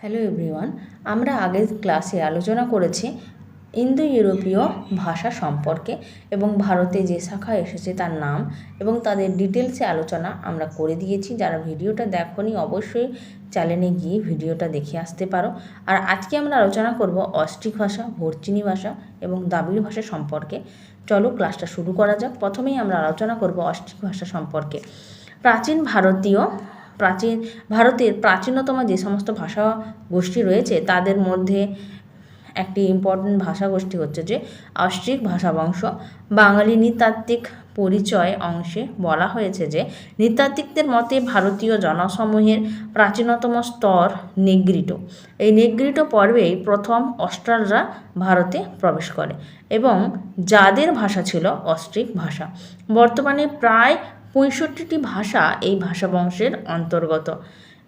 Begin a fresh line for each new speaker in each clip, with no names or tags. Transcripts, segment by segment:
Hello everyone আমরা আগের ক্লাসে আলোচনা করেছি ইন্দো ইউরোপীয় ভাষা সম্পর্কে এবং ভারতে যে শাখা এসেছে তার নাম এবং তাদের ডিটেলসে আলোচনা আমরা করে দিয়েছি। যারা ভিডিওটা দেখনি অবশ্যই চ্যানেলে গিয়ে ভিডিওটা দেখে আসতে পারো। আর আজকে আমরা আলোচনা করব অস্ট্রিক ভাষা ভর্চিনি ভাষা এবং দ্রাবিড় ভাষা সম্পর্কে। চলো ক্লাসটা শুরু করা যাক। প্রথমেই আমরা আলোচনা করব অস্ট্রিক ভাষা সম্পর্কে। প্রাচীন ভারতীয় প্রাচীন, ভারতের প্রাচীনতম যে সমস্ত ভাষা গোষ্ঠী রয়েছে, তাদের মধ্যে একটি ইম্পর্টেন্ট ভাষা গোষ্ঠী হচ্ছে যে অস্ট্রিক ভাষা ভাষাবংশ। বাঙালি নৃতাত্ত্বিক পরিচয় অংশে বলা হয়েছে যে নৃতাত্ত্বিকদের মতে ভারতীয় জনসমূহের প্রাচীনতম স্তর নেগ্রিটো। এই নেগ্রিটো পর্বেই প্রথম অস্ট্রালরা ভারতে প্রবেশ করে এবং যাদের ভাষা ছিল অস্ট্রিক ভাষা। বর্তমানে প্রায় পঁয়ষট্টিটি ভাষা এই ভাষা বংশের অন্তর্গত।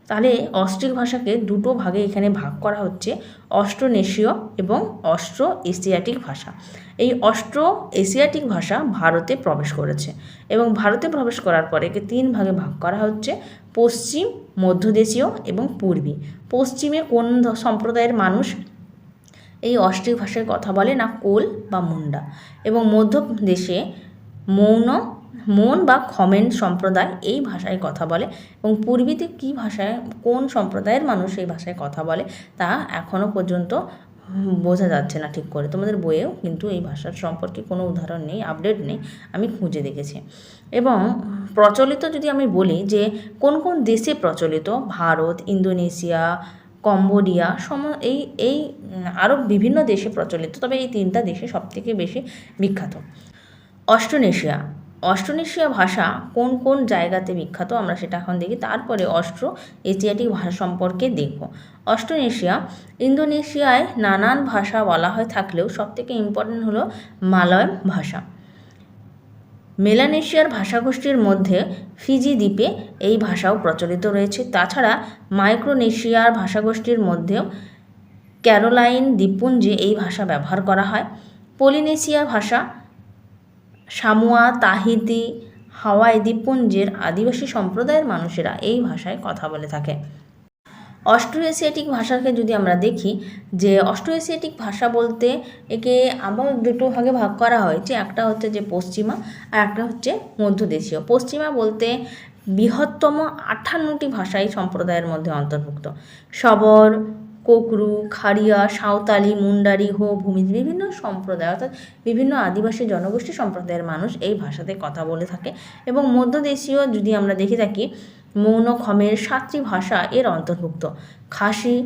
তাহলে অস্ট্রিক ভাষাকে দুটো ভাগে এখানে ভাগ করা হচ্ছে অস্ট্রোনেশীয় এবং অস্ট্রো এশিয়াটিক ভাষা। এই অস্ট্রো এশিয়াটিক ভাষা ভারতে প্রবেশ করেছে এবং ভারতে প্রবেশ করার পরে একে তিন ভাগে ভাগ করা হচ্ছে, পশ্চিম, মধ্যদেশীয় এবং পূর্বী। পশ্চিমে কোন সম্প্রদায়ের মানুষ? এই অস্ট্রিক ভাষায় কথা বলে না কোল বা মুন্ডা। এবং মধ্য দেশে মৌন মন বা খমেন সম্প্রদায় এই ভাষায় কথা বলে এবং পূর্বীতে কী ভাষায়, কোন সম্প্রদায়ের মানুষ এই ভাষায় কথা বলে তা এখনও পর্যন্ত বোঝা যাচ্ছে না ঠিক করে। তোমাদের বইয়েও কিন্তু এই ভাষার সম্পর্কে কোনো উদাহরণ নেই আপডেট নেই, আমি খুঁজে দেখেছি। এবং প্রচলিত যদি আমি বলি যে কোন কোন দেশে প্রচলিত, ভারত, ইন্দোনেশিয়া, কম্বোডিয়া, সম, এই এই, আরও বিভিন্ন দেশে প্রচলিত, তবে এই তিনটা দেশে সবথেকে বেশি বিখ্যাত। অস্ট্রোনেশিয়া অস্ট্রোনেশিয়া ভাষা কোন কোন জায়গাতে বিখ্যাত আমরা সেটা এখন দেখি, তারপরে অস্ট্রো এশিয়াটিক ভাষা সম্পর্কে দেখব। অস্ট্রোনেশিয়া ইন্দোনেশিয়ায় নানান ভাষা বলা হয় থাকলেও সবথেকে ইম্পর্টেন্ট হলো মালয় ভাষা। মেলানেশিয়ার ভাষাগোষ্ঠীর মধ্যে ফিজি দ্বীপে এই ভাষাও প্রচলিত রয়েছে। তাছাড়া মাইক্রোনেশিয়ার ভাষাগোষ্ঠীর মধ্যেও ক্যারোলাইন দ্বীপপুঞ্জে এই ভাষা ব্যবহার করা হয়। পলিনেশিয়া ভাষা সামোয়া, তাহিতি হাওয়াই দ্বীপপুঞ্জের আদিবাসী সম্প্রদায়ের মানুষেরা এই ভাষায় কথা বলে থাকে। অস্ট্রো এশিয়াটিক ভাষাকে যদি আমরা দেখি, যে অস্ট্রো এশিয়াটিক ভাষা বলতে একে আবার দুটো ভাগে ভাগ করা হয়েছে একটা হচ্ছে যে পশ্চিমা আর একটা হচ্ছে মধ্যদেশীয়। পশ্চিমা বলতে বৃহত্তম আটান্নটি ভাষাই সম্প্রদায়ের মধ্যে অন্তর্ভুক্ত। সবর কোকরু, খাড়িয়া, সাঁওতালি, মুন্ডারি, হো ভূমি বিভিন্ন সম্প্রদায়, অর্থাৎ বিভিন্ন আদিবাসী জনগোষ্ঠী সম্প্রদায়ের মানুষ এই ভাষাতে কথা বলে থাকে। এবং মধ্যদেশীয় যদি আমরা দেখে থাকি, মৌন খমের সাতটি ভাষা এর অন্তর্ভুক্ত। খাসি,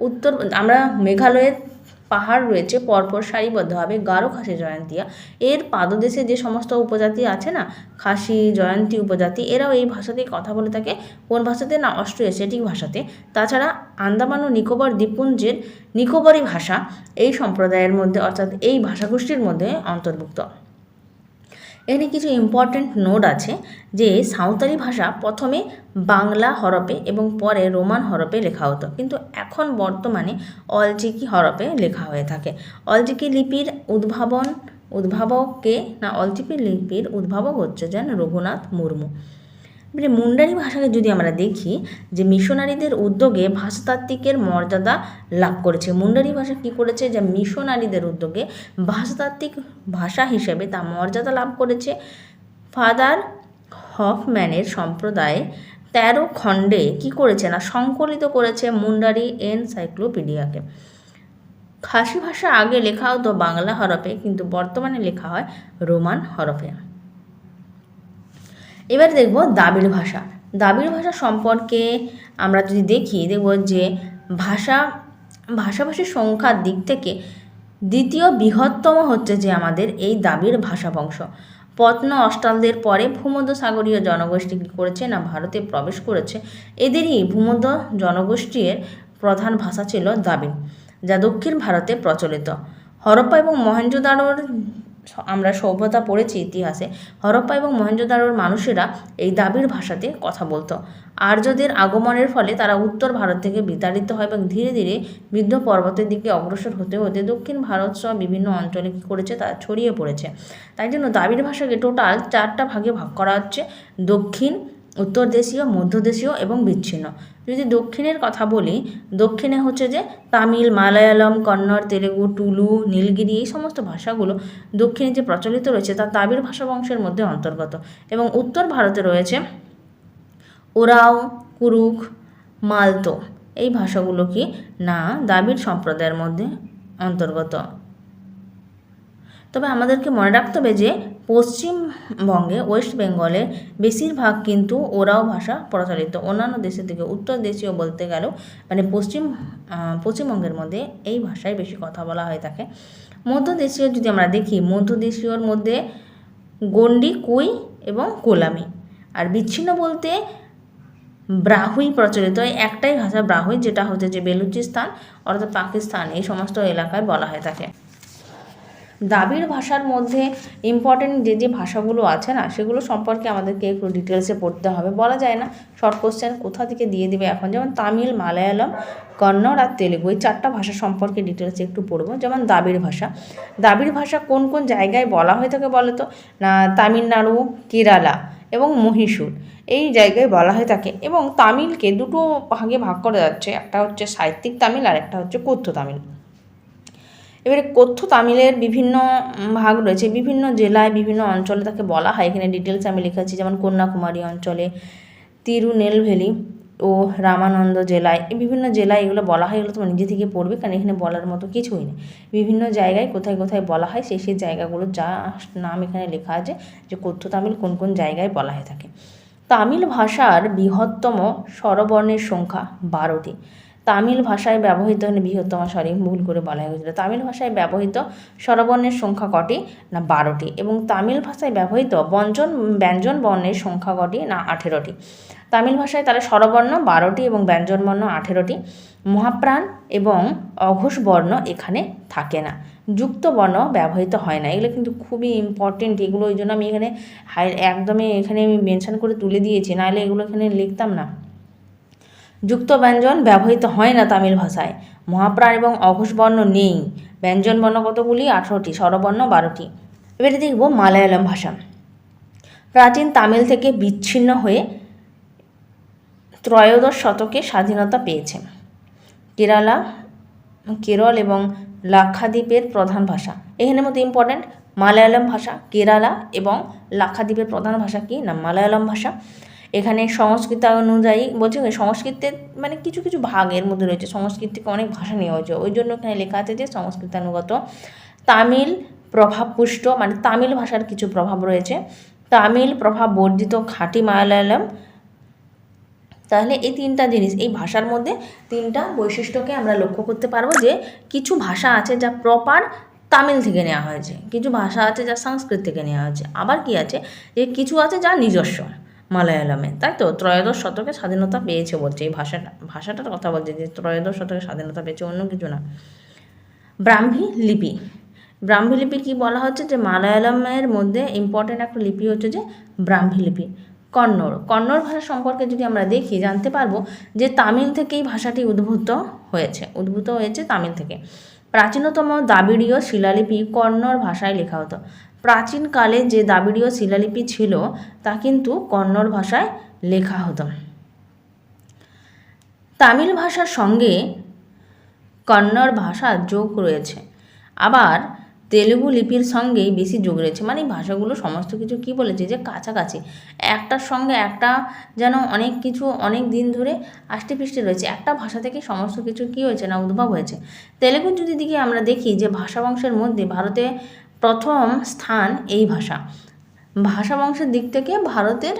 উত্তর, আমরা মেঘালয়ের পাহাড় রয়েছে, পরপর সারিবদ্ধভাবে গারো খাসি জয়ন্তিয়া। এর পাদদেশে যে সমস্ত উপজাতি আছে না, খাসি, জয়ন্তী উপজাতি, এরাও এই ভাষাতেই কথা বলে থাকে। কোন ভাষাতে? না অস্ট্রো এশিয়াটিক ভাষাতে। তাছাড়া আন্দামান ও নিকোবর দ্বীপপুঞ্জের নিকোবরী ভাষা এই সম্প্রদায়ের মধ্যে, অর্থাৎ এই ভাষাগোষ্ঠীর মধ্যে অন্তর্ভুক্ত। এখানে কিছু ইম্পর্ট্যান্ট নোট আছে, যে সাঁওতালি ভাষা প্রথমে বাংলা হরপে এবং পরে রোমান হরপে লেখা হতো। কিন্তু এখন বর্তমানে অলচিকি হরপে লেখা হয়ে থাকে। অলচিকি লিপির উদ্ভাবন, উদ্ভাবক কে? না, অলচিকি লিপির উদ্ভাবক হচ্ছে যেন রঘুনাথ মুর্মু। এবারে মুন্ডারি ভাষাকে যদি আমরা দেখি, যে মিশনারিদের উদ্যোগে ভাষাতাত্ত্বিকের মর্যাদা লাভ করেছে। মুন্ডারি ভাষা কী করেছে? যে মিশনারিদের উদ্যোগে ভাষাতাত্ত্বিক ভাষা হিসেবে তা মর্যাদা লাভ করেছে। ফাদার হফম্যানের সম্প্রদায়ে তেরো খণ্ডে কি করেছে না, সংকলিত করেছে মুন্ডারি এনসাইক্লোপিডিয়াকে। খাসি ভাষা আগে লেখা হতো বাংলা হরফে, কিন্তু বর্তমানে লেখা হয় রোমান হরফে। এবার দেখব দ্রাবিড় ভাষা। দ্রাবিড় ভাষা সম্পর্কে আমরা যদি দেখি, দেখব যে ভাষা, ভাষাভাষীর সংখ্যার দিক থেকে দ্বিতীয় বৃহত্তম হচ্ছে যে আমাদের এই দ্রাবিড় ভাষা বংশ পত্ন অষ্টালদের পরে ভূমধ্য সাগরীয় জনগোষ্ঠী কী করেছে না ভারতে প্রবেশ করেছে, এদেরই ভূমধ্য জনগোষ্ঠীর প্রধান ভাষা ছিল দ্রাবিড়, যা দক্ষিণ ভারতে প্রচলিত। হরপ্পা এবং মহেঞ্জোদারোর আমরা সভ্যতা পড়েছি ইতিহাসে। হরপ্পা এবং মহেঞ্জোদারোর মানুষেরা এই দাবির ভাষাতে কথা বলতো। আর্যদের আগমনের ফলে তারা উত্তর ভারত থেকে বিতাড়িত হয় এবং ধীরে ধীরে বৃদ্ধ পর্বতের দিকে অগ্রসর হতে হতে দক্ষিণ ভারত সহ বিভিন্ন অঞ্চলে কী করেছে তা ছড়িয়ে পড়েছে। তাই জন্য দাবির ভাষাকে টোটাল চারটা ভাগে ভাগ করা হচ্ছে। দক্ষিণ উত্তর দেশীয় মধ্যদেশীয় এবং বিচ্ছিন্ন। যদি দক্ষিণের কথা বলি, দক্ষিণে হচ্ছে যে তামিল, মালায়ালম, কন্নড়, তেলেগু, টুলু, নীলগিরি এই সমস্ত ভাষাগুলো দক্ষিণে যে প্রচলিত রয়েছে তা দ্রাবিড় ভাষা বংশের মধ্যে অন্তর্গত। এবং উত্তর ভারতে রয়েছে ওরাও কুরুক মালতো এই ভাষাগুলো কি না দাবির সম্প্রদায়ের মধ্যে অন্তর্গত। তবে আমাদেরকে মনে রাখতে হবে যে পশ্চিমবঙ্গে, ওয়েস্ট বেঙ্গলে বেশিরভাগ কিন্তু ওরাও ভাষা প্রচলিত। অন্যান্য দেশের থেকে উত্তর দেশীয় বলতে গেলেও মানে পশ্চিম পশ্চিমবঙ্গের মধ্যে এই ভাষায় বেশি কথা বলা হয়ে থাকে। মধ্য দেশীয় যদি আমরা দেখি, মধ্য দেশীয়র মধ্যে গন্ডি কুই এবং কোলামি। আর বিচ্ছিন্ন বলতে ব্রাহুই প্রচলিত। একটাই ভাষা ব্রাহুই, যেটা হচ্ছে যে বেলুচিস্তান, অর্থাৎ পাকিস্তান, এই সমস্ত এলাকায় বলা হয়ে থাকে। দ্রাবিড় ভাষার মধ্যে ইম্পর্টেন্ট যে যে ভাষাগুলো আছে না, সেগুলো সম্পর্কে আমাদেরকে একটু ডিটেলসে পড়তে হবে। বলা যায় না শর্ট কোশ্চেন কোথা থেকে দিয়ে দিবে এখন? যেমন তামিল, মালায়ালম, কন্নড় আর তেলেগু, এই চারটা ভাষা সম্পর্কে ডিটেলসে একটু পড়ব। যেমন দ্রাবিড় ভাষা দ্রাবিড় ভাষা কোন কোন জায়গায় বলা হয়ে থাকে বলো তো? না, তামিলনাড়ু, কেরালা এবং মহীশূর, এই জায়গায় বলা হয়ে থাকে এবং তামিলকে দুটো ভাগে ভাগ করা যাচ্ছে, একটা হচ্ছে সাহিত্যিক তামিল আর একটা হচ্ছে কথ্য তামিল। এবারে কথ্য তামিলের বিভিন্ন ভাগ রয়েছে, বিভিন্ন জেলায়, বিভিন্ন অঞ্চলে তাকে বলা হয়। এখানে ডিটেলস আমি লিখেছি যেমন কন্যাকুমারী অঞ্চলে, তিরুনেলভেলি ও রামানন্দ জেলায়। বিভিন্ন জেলায় এগুলো বলা হয়, এগুলো তোমার নিজে থেকে পড়বে, কারণ এখানে বলার মতো কিছুই নেই। বিভিন্ন জায়গায় কোথায় কোথায় বলা হয়, সেই সেই জায়গাগুলো যা নাম এখানে লেখা আছে যে কথ্য তামিল কোন কোন জায়গায় বলা হয়ে থাকে। তামিল ভাষার বৃহত্তম স্বরবর্ণের সংখ্যা বারোটি। তামিল ভাষায় ব্যবহৃত মানে বৃহত্তম সরি ভুল করে বলা হয়েছিল তামিল ভাষায় ব্যবহৃত স্বরবর্ণের সংখ্যা কটি? না, বারোটি। এবং তামিল ভাষায় ব্যবহৃত ব্যঞ্জন ব্যঞ্জন বর্ণের সংখ্যা কটি? না, আঠেরোটি। তামিল ভাষায় তারা স্বরবর্ণ বারোটি এবং ব্যঞ্জনবর্ণ আঠেরোটি। মহাপ্রাণ এবং অঘোষ বর্ণ এখানে থাকে না। যুক্ত বর্ণ ব্যবহৃত হয় না। এগুলো কিন্তু খুবই ইম্পর্টেন্ট এগুলো ওই জন্য আমি এখানে হাই একদমই এখানে আমি মেনশান করে তুলে দিয়েছি। নাহলে এগুলো এখানে লিখতাম না। যুক্ত ব্যঞ্জন ব্যবহৃত হয় না তামিল ভাষায়। মহাপ্রাণ এবং অঘোষ বর্ণ নেই। ব্যঞ্জন বর্ণ কতগুলি? আঠারোটি, স্বরবর্ণ বারোটি। এবারে দেখব মালায়ালম ভাষা। প্রাচীন তামিল থেকে বিচ্ছিন্ন হয়ে ত্রয়োদশ শতকে স্বাধীনতা পেয়েছে। কেরালা, কেরল এবং লাক্ষাদ্বীপের প্রধান ভাষা। এখানের মধ্যে ইম্পর্ট্যান্ট মালায়ালম ভাষা, কেরালা এবং লাক্ষাদ্বীপের প্রধান ভাষা কি? না, মালায়ালম ভাষা। এখানে সংস্কৃত অনুযায়ী বলছে সংস্কৃতের মানে কিছু কিছু ভাগের মধ্যে রয়েছে সংস্কৃত থেকে অনেক ভাষা নেওয়া হয়েছে। ওই জন্য এখানে লেখা আছে যে সংস্কৃতানুগত। তামিল প্রভাবপুষ্ট মানে তামিল ভাষার কিছু প্রভাব রয়েছে। তামিল প্রভাব বর্ধিত খাঁটি মালায়ালম। তাহলে এই তিনটা জিনিস, এই ভাষার মধ্যে তিনটা বৈশিষ্ট্যকে আমরা লক্ষ্য করতে পারব যে কিছু ভাষা আছে যা প্রপার তামিল থেকে নেওয়া হয়েছে, কিছু ভাষা আছে যা সংস্কৃত থেকে নেওয়া হয়েছে। আবার কি আছে? যে কিছু আছে যা নিজস্ব। মালায়ালামে। তাই তো? ত্রয়োদশ শতকে স্বাধীনতা পেয়েছে বলছে এই ভাষাটা ভাষাটার কথা বলছে যে ত্রয়োদশ শতকে স্বাধীনতা পেয়েছে অন্য কিছু না। ব্রাহ্মী লিপি। ব্রাহ্মী লিপি কি বলা হচ্ছে? যে মালায়ালামের মধ্যে ইম্পর্টেন্ট একটা লিপি হচ্ছে যে ব্রাহ্মী লিপি। কন্নড়। কন্নড় ভাষা সম্পর্কে যদি আমরা দেখি, জানতে পারব যে তামিল থেকেই ভাষাটি উদ্ভূত হয়েছে। উদ্ভূত হয়েছে তামিল থেকে। প্রাচীনতম দ্রাবিড়ীয় শিলালিপি কন্নড় ভাষায় লেখা হতো। প্রাচীনকালে যে দ্রাবিড়ীয় শিলালিপি ছিল, তা কিন্তু কন্নড় ভাষায় লেখা হতো। তামিল ভাষার সঙ্গে কন্নড় ভাষার যোগ রয়েছে। আবার তেলুগু লিপির সঙ্গেই বেশি যোগ রয়েছে। মানে ভাষাগুলো সমস্ত কিছু কি বলেছে? যে কাছাকাছি। একটার সঙ্গে একটা যেন অনেক কিছু অনেক দিন ধরে আষ্টে পৃষ্ঠে রয়েছে। একটা ভাষা থেকে সমস্ত কিছু কি হয়েছে না উদ্ভব হয়েছে? তেলেগু যদি দিকে আমরা দেখি যে ভাষা বংশের মধ্যে ভারতে প্রথম স্থান এই ভাষা। ভাষা বংশের দিক থেকে ভারতের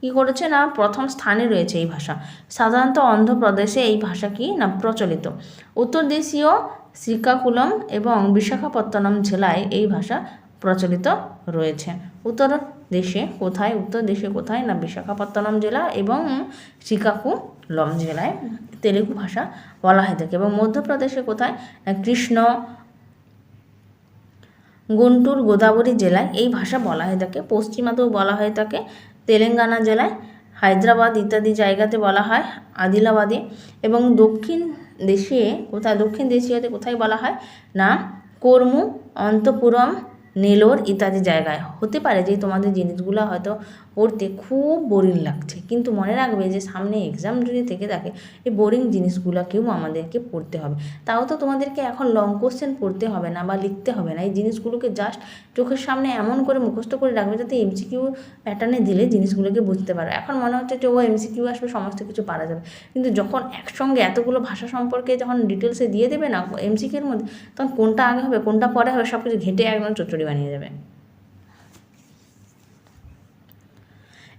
কী করেছে না, প্রথম স্থানে রয়েছে এই ভাষা। সাধারণত অন্ধ্রপ্রদেশে এই ভাষা কি না, প্রচলিত। উত্তর দেশীয় শ্রীকাকুলম এবং বিশাখাপত্তনম জেলায় এই ভাষা প্রচলিত রয়েছে। উত্তর দেশে কোথায়, উত্তর দেশে কোথায় না, বিশাখাপত্তনম জেলা এবং শ্রীকাকুলম জেলায় তেলেগু ভাষা বলা হয়ে থাকে এবং মধ্যপ্রদেশে কোথায় না কৃষ্ণ গুন্টুর গোদাবরী জেলায় এই ভাষা বলা হয়ে থাকে পশ্চিমাতেও বলা হয়ে থাকে তেলেঙ্গানা জেলায় হায়দ্রাবাদ ইত্যাদি জায়গাতে বলা হয় আদিলাবাদে। এবং দক্ষিণ দেশে কোথায়, দক্ষিণ দেশীয়তে কোথায় বলা হয়? না, কর্মু, অন্তপুরম, নেলোর ইত্যাদি জায়গায়। হতে পারে যে তোমাদের জিনিসগুলো হয়তো পড়তে খুব বোরিং লাগছে। কিন্তু মনে রাখবে যে সামনে এক্সাম যদি থেকে থাকে, এই বোরিং জিনিসগুলোকেও আমাদেরকে পড়তে হবে। তাও তো তোমাদেরকে এখন লং কোশ্চেন পড়তে হবে না বা লিখতে হবে না। এই জিনিসগুলোকে জাস্ট চোখের সামনে এমন করে মুখস্থ করে রাখবে যাতে এমসিকিউ প্যাটার্নে দিলে জিনিসগুলোকে বুঝতে পারো এখন মনে হচ্ছে যে ও এমসিকিউ আসবে, সমস্ত কিছু পারা যাবে। কিন্তু যখন একসঙ্গে এতগুলো ভাষা সম্পর্কে যখন ডিটেলসে দিয়ে দেবে না এমসিকিউর মধ্যে, তখন কোনটা আগে হবে, কোনটা পরে হবে সব কিছু ঘেঁটে একদম চচ্চড়ি বানিয়ে দেবে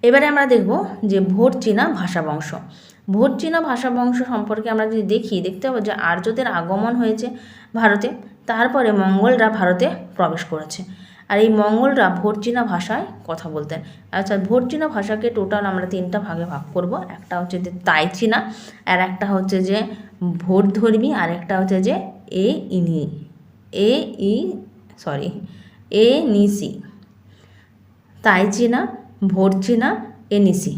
এবারে আমরা দেখব যে ভোট চীনা ভাষা বংশ। ভোট চীনা ভাষা বংশ সম্পর্কে আমরা যদি দেখি, দেখতে পাবো যে আর্যদের আগমন হয়েছে ভারতে, তারপরে মঙ্গলরা ভারতে প্রবেশ করেছে। আর এই মঙ্গলরা ভোট চীনা ভাষায় কথা বলতেন। আচ্ছা ভোট চীনা ভাষাকে টোটাল আমরা তিনটা ভাগে ভাগ করব। একটা হচ্ছে যে তাই চীনা, আর একটা হচ্ছে যে ভোট ধর্মী, আর একটা হচ্ছে যে এ ইনি এ ই সরি এ নিসি তাই চীনা এনিসি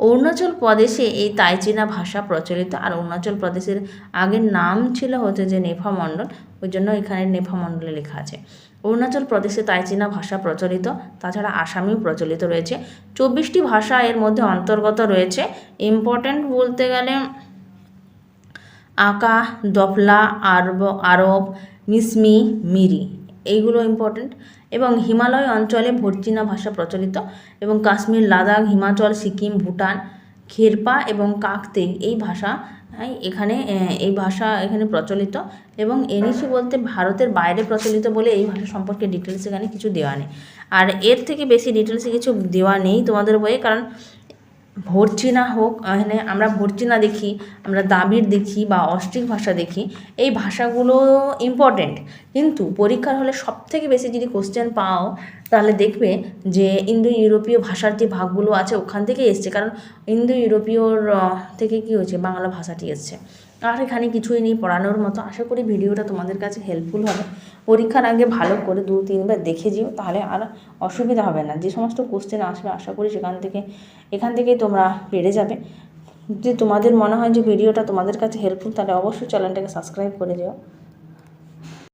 অরুণাচল প্রদেশে এই তাইচিনা ভাষা প্রচলিত, আর অরুণাচল প্রদেশের আগের নাম ছিল হচ্ছে যে নেফা মণ্ডল, ওই জন্য এখানে নেফা মণ্ডলে লেখা আছে। অরুণাচল প্রদেশে তাইচিনা ভাষা প্রচলিত, তাছাড়া আসামিও প্রচলিত রয়েছে। চব্বিশটি ভাষা এর মধ্যে অন্তর্গত রয়েছে। ইম্পর্ট্যান্ট বলতে গেলে আকা দফলা, আরব আরব, মিসমি, মিরি। এইগুলো ইম্পর্ট্যান্ট এবং হিমালয় অঞ্চলে ভর্জিনা ভাষা প্রচলিত এবং কাশ্মীর, লাদাখ, হিমাচল, সিকিম, ভুটান, খেরপা এবং কাকতে এই ভাষা এখানে এই ভাষা এখানে প্রচলিত এবং এনইসি বলতে ভারতের বাইরে প্রচলিত বলে এই ভাষা সম্পর্কে ডিটেলস এখানে কিছু দেওয়া নেই। আর এর থেকে বেশি ডিটেলসে কিছু দেওয়া নেই তোমাদের বইয়ে কারণ ভর্চিনা হোক, এখানে আমরা ভর্চি না দেখি, আমরা দাবির দেখি বা অস্ট্রিক ভাষা দেখি, এই ভাষাগুলো ইম্পর্টেন্ট কিন্তু পরীক্ষার হলে সব থেকে বেশি যদি কোশ্চেন পাও, তাহলে দেখবে যে ইন্দো ইউরোপীয় ভাষার যে ভাগগুলো আছে ওখান থেকে এসছে। কারণ ইন্দো ইউরোপীয়র থেকে কি হয়েছে? বাংলা ভাষাটি এসছে। আর এখানে কিছুই নেই, পড়ানোর মতো। আশা করি ভিডিওটা তোমাদের কাছে হেল্পফুল হবে। পরীক্ষার আগে ভালো করে দু তিনবার দেখে যেও, তাহলে আর অসুবিধা হবে না। যে সমস্ত কোশ্চেন আসবে, আশা করি সেখান থেকে, এখান থেকেই তোমরা পেরে যাবে। যদি তোমাদের মনে হয় যে ভিডিওটা তোমাদের কাছে হেল্পফুল তাহলে অবশ্যই চ্যানেলটাকে সাবস্ক্রাইব করে যেও।